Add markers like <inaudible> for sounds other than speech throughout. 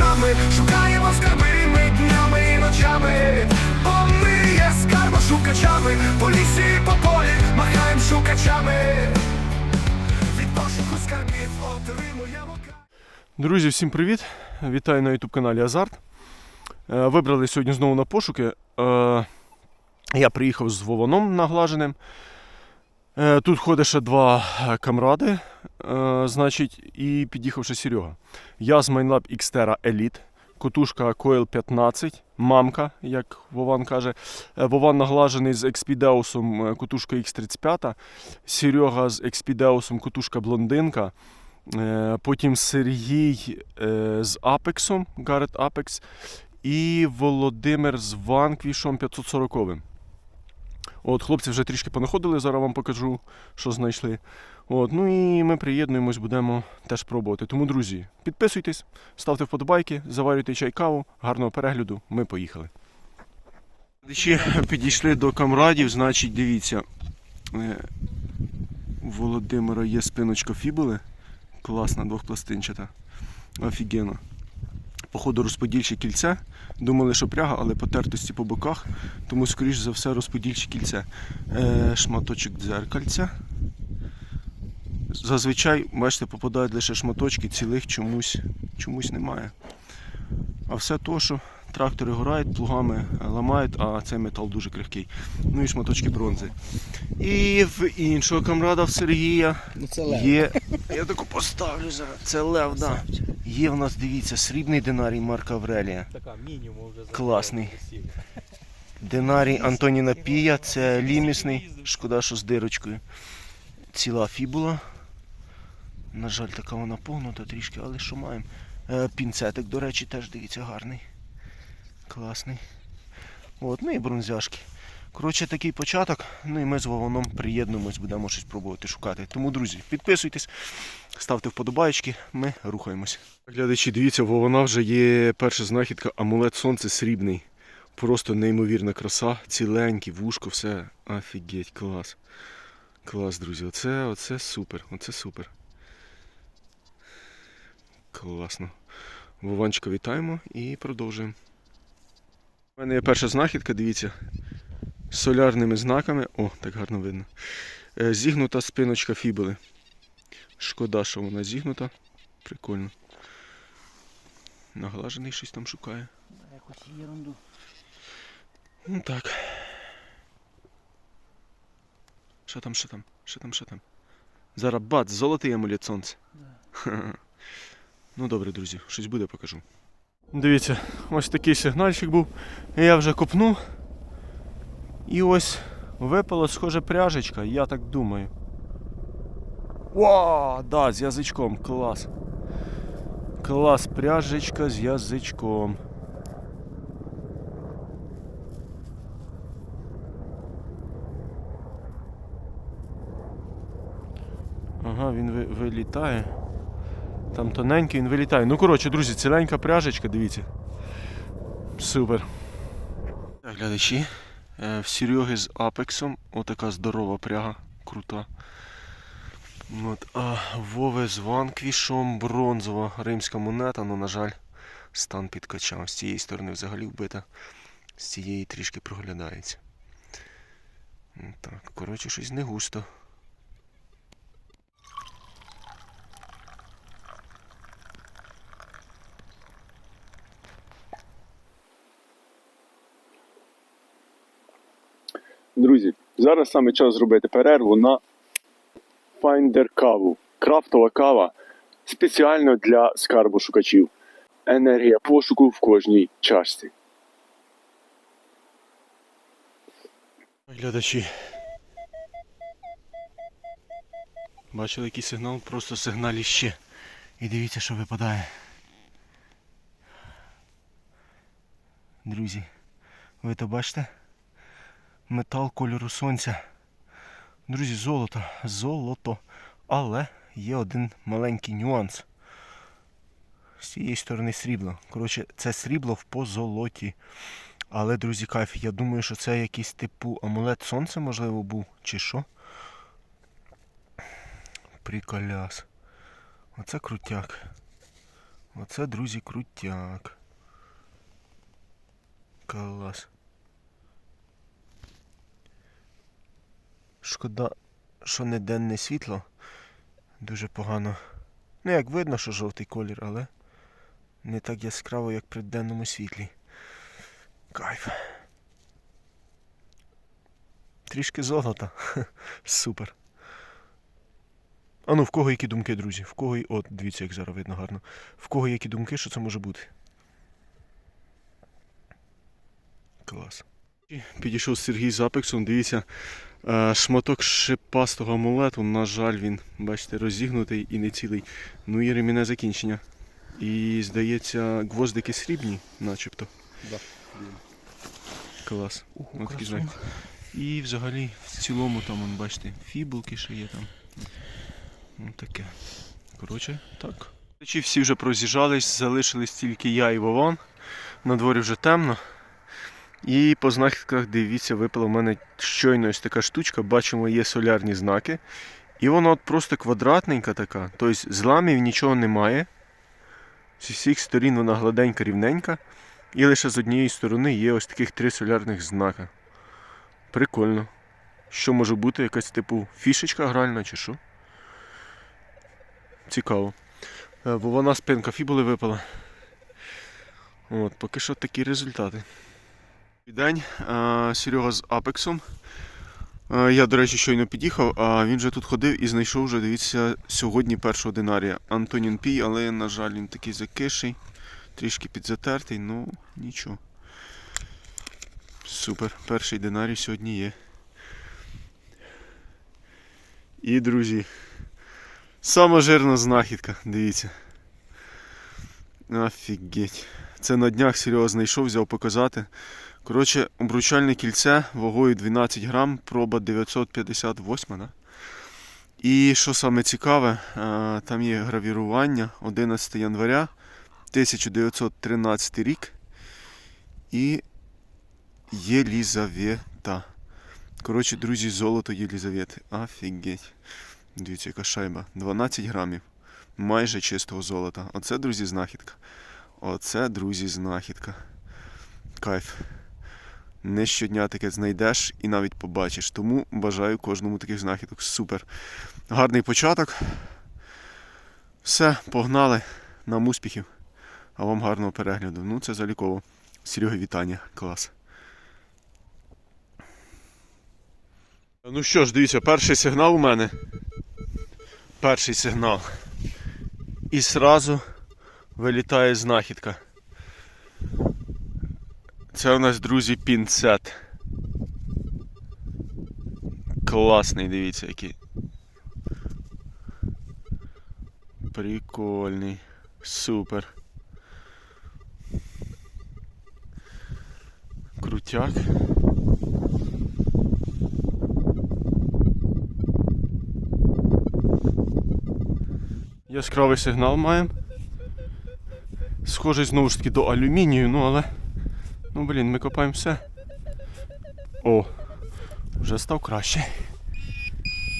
шукачами, шукаємо скарби ми днями і ночами, бо ми є скарбошукачами, по лісі і по полі махаємо шукачами. Від пошуку скарбів отримуємо Друзі, всім привіт! Вітаю на YouTube каналі Азарт. Е, Вибрали сьогодні знову на пошуки. Е, Я приїхав з Вованом наглаженим. Е, Тут ходить ще два е, камради, е, значить, і під'їхав ще Серега. Я з MindLab Xterra Elite, котушка Coil 15, мамка, як Вован каже. Вован наглажений з Expedeusом е, котушка X35, Серега з Expedeusом котушка блондинка. Потім Сергій з Апексом, Гарет Апекс, і Володимир з Ванквішом 540. От, хлопці вже трішки понаходили, зараз вам покажу, що знайшли. От, ну і ми приєднуємось, будемо теж пробувати. Тому, друзі, підписуйтесь, ставте вподобайки, заварюйте чай каву, гарного перегляду, ми поїхали. Ще підійшли до камрадів, значить, дивіться. е, У Володимира є спиночка фібули. Класна, двохпластинчата. Офігенно. Походу розподільче кільце. Думали, що пряга, але потертості по боках, тому, скоріш за все, розподільче кільце. Е, шматочок дзеркальця. Зазвичай, бачите, попадають лише шматочки, цілих чомусь, чомусь немає. А все то, що трактори горають, плугами ламають, а цей метал дуже крихкий. Ну і шматочки бронзи. І в іншого камрада в Сергія Ну це лев. Є. Я таку поставлю зараз. Це лев, да. Є в нас, дивіться, срібний динарій Марка Аврелія. Така мінімум вже Класний. Динарій Антоніна Пія, це лімісний. Шкода, що з дирочкою. Ціла фібула. На жаль, така вона погнута трішки, але що маємо. Е, Пінцетик, до речі, теж дивіться, гарний. Класний. От, ну і бронзяшки. Коротше, такий початок. Ну і ми з Вованом приєднуємось, будемо щось пробувати шукати. Тому, друзі, підписуйтесь, ставте вподобайки, ми рухаємось. Глядачі, дивіться, Вована вже є перша знахідка, амулет сонце срібний. Просто неймовірна краса, ціленький, вушко, все. Офігеть, клас. Клас, друзі. Оце, оце супер, оце супер. Класно. Вованчика вітаємо і продовжуємо. У мене є перша знахідка, дивіться солярними знаками. О, так гарно видно. Е, Зігнута спиночка фібули. Шкода, що вона зігнута. Прикольно. Наглажений щось там шукає. Якусь ерунду. Ну так. Що там, що там? Що там, що там? Зараз бац, золотий амулет сонця. Ха-ха. <laughs> Ну добре, друзі, щось буде, покажу. Дивіться, ось такий сигнальчик був. Я вже копнув. І ось випала, схоже, пряжечка, я так думаю. О, да, з язичком, клас. Клас, пряжечка з язичком. Ага, він ви- вилітає. Там тоненький він вилітає. Ну, коротше, друзі, ціленька пряжечка, дивіться. Супер. Так, глядачі. Е, В Сереги з Апексом. Отака здорова пряга, крута. От, а Вове з Ванквішом, бронзова римська монета, ну, на жаль, стан підкачав. З цієї сторони взагалі вбита, з цієї трішки проглядається. Так, коротше, щось не густо. Друзі, зараз саме час зробити перерву на Finder каву. Крафтова кава спеціально для скарбу шукачів. Енергія пошуку в кожній чашці. Глядачі. Бачили який сигнал? Просто сигналіще. І дивіться, що випадає. Друзі, ви то бачите? Метал кольору сонця. Друзі, золото. Золото. Але є один маленький нюанс. З цієї сторони срібло. Коротше, це срібло в позолоті. Але, друзі, кайф, я думаю, що це якийсь типу амулет сонця, можливо, був, чи що. Приколяс. Оце крутяк. Оце, друзі, крутяк. Клас. Шкода, що не денне світло. Дуже погано. Ну, як видно, що жовтий колір, але не так яскраво, як при денному світлі. Кайф. Трішки золота. <laughs> Супер. А ну, в кого які думки, друзі? В кого. От, дивіться, як зараз видно гарно. В кого які думки, що це може бути? Клас. Підійшов Сергій з Апексом, дивіться, е, шматок шипастого амулету, на жаль, він, бачите, розігнутий і не цілий. Ну і реміне закінчення. І, здається, гвоздики срібні, начебто. Да. Клас. Такий красун. знак. І взагалі в цілому там, вон, бачите, фібулки ще є там. Ну таке. Коротше, так. Всі вже проз'їжджались, залишились тільки я і Вован. На дворі вже темно. І по знахідках, дивіться, випала в мене щойно ось така штучка. Бачимо, є солярні знаки. І вона от просто квадратненька така. Тобто зламів нічого немає. З усіх сторін вона гладенька, рівненька. І лише з однієї сторони є ось таких три солярних знака. Прикольно. Що може бути? Якась типу фішечка гральна чи що? Цікаво. Е, Бо вона спинка фібули випала. От, поки що такі результати. День. Е, Серега з Апексом. Е, Я, до речі, щойно під'їхав, а він вже тут ходив і знайшов вже, дивіться, сьогодні першого динарія. Антонін Пій, але, на жаль, він такий закиший, трішки підзатертий, ну нічого. Супер, перший динарій сьогодні є. І, друзі, сама жирна знахідка, дивіться. Офігеть. Це на днях Серега знайшов, взяв показати. Коротше, обручальне кільце вагою 12 грам, проба 958, да? І що саме цікаве, е, там є гравірування 11 января 1913 рік. І Єлізавета. Коротше, друзі, золото Єлізавети. Офігеть. Дивіться, яка шайба. 12 грамів. Майже чистого золота. Оце, друзі, знахідка. Оце, друзі, знахідка. Кайф. Не щодня таке знайдеш і навіть побачиш. Тому бажаю кожному таких знахідок. Супер. Гарний початок. Все, погнали. Нам успіхів. А вам гарного перегляду. Ну, це заліково. Серега, вітання. Клас. Ну що ж, дивіться, перший сигнал у мене. Перший сигнал. І сразу вилітає знахідка. Це у нас, друзі, пінцет. Класний, дивіться, який. Прикольний. Супер. Крутяк. Яскравий сигнал маємо. Схожий знову ж таки до алюмінію, ну але. Ну блін, ми копаємо все. О! Вже став краще.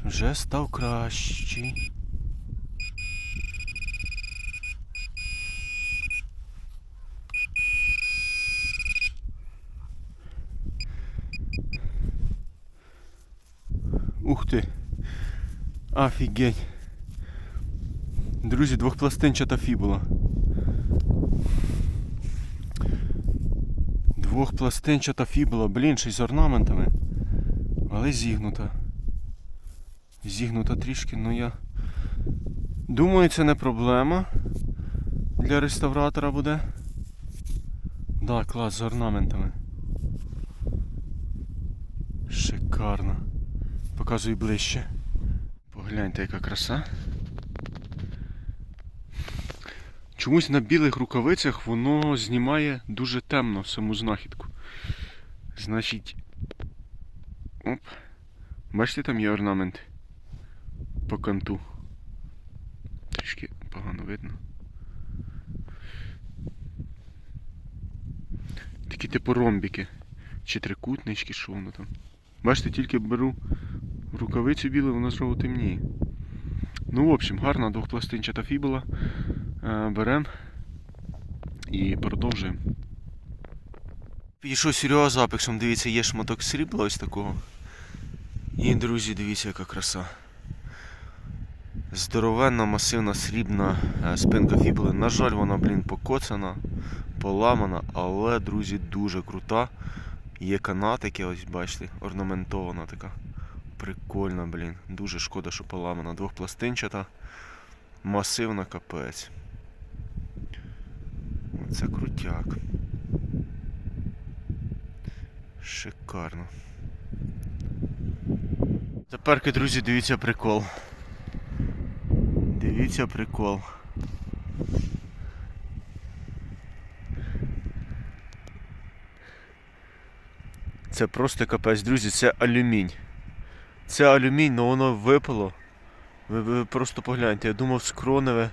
Вже став кращий. Ух ти. Офігеть. Друзі, двохпластинчата фібула. Двохпластинчата фібула, блін, ще й з орнаментами. Але зігнута. Зігнута трішки, ну я. Думаю, це не проблема. Для реставратора буде. Да, клас з орнаментами. Шикарно. Показуй ближче. Погляньте, яка краса. Чомусь на білих рукавицях воно знімає дуже темно саму знахідку. Значить. Оп. Бачите, там є орнамент по канту. Трішки погано видно. Такі типу ромбіки. Чи трикутнички, що воно там. Бачите, тільки беру рукавицю білу, вона знову темніє. Ну, в общем, гарна двохпластинчата фібула. Е, Берем і продовжуємо. Підійшов Серега з дивіться, є шматок срібла ось такого. І, друзі, дивіться, яка краса. Здоровенна, масивна срібна е, спинка фібули. На жаль, вона, блін, покоцана, поламана, але, друзі, дуже крута. Є канатики, ось бачите, орнаментована така. Прикольна, блін. Дуже шкода, що поламана. Двохпластинчата. Масивна капець. Це крутяк. Шикарно. Теперки, друзі, дивіться прикол. Дивіться прикол. Це просто капець, друзі, це алюмінь. Це алюмінь, але воно випало. Ви, ви просто погляньте, я думав скроневе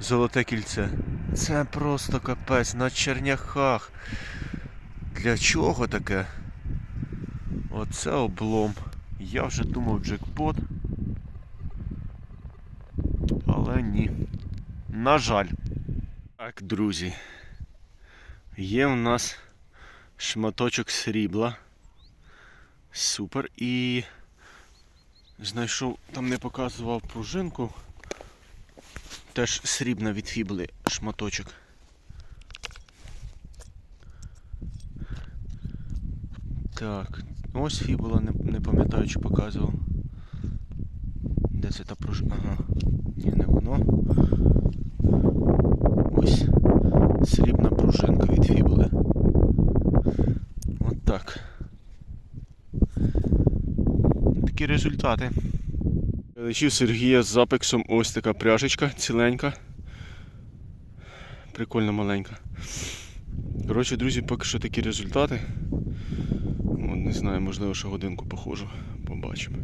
золоте кільце. Це просто капець на черняхах. Для чого таке? Оце облом. Я вже думав джекпот. Але ні. На жаль. Так, друзі. Є в нас шматочок срібла. Супер. І знайшов, там не показував пружинку. Теж срібна від фібли шматочок. Так, ось фібула, не, не пам'ятаю, чи показував. Де це та пружина? Ага. Ні, не воно. Ось срібна пружинка від фібули. От так. Такі результати. Лечив Сергія з запексом ось така пряжечка ціленька. Прикольно маленька. Коротше, друзі, поки що такі результати. Не знаю, можливо, ще годинку похожу. Побачимо.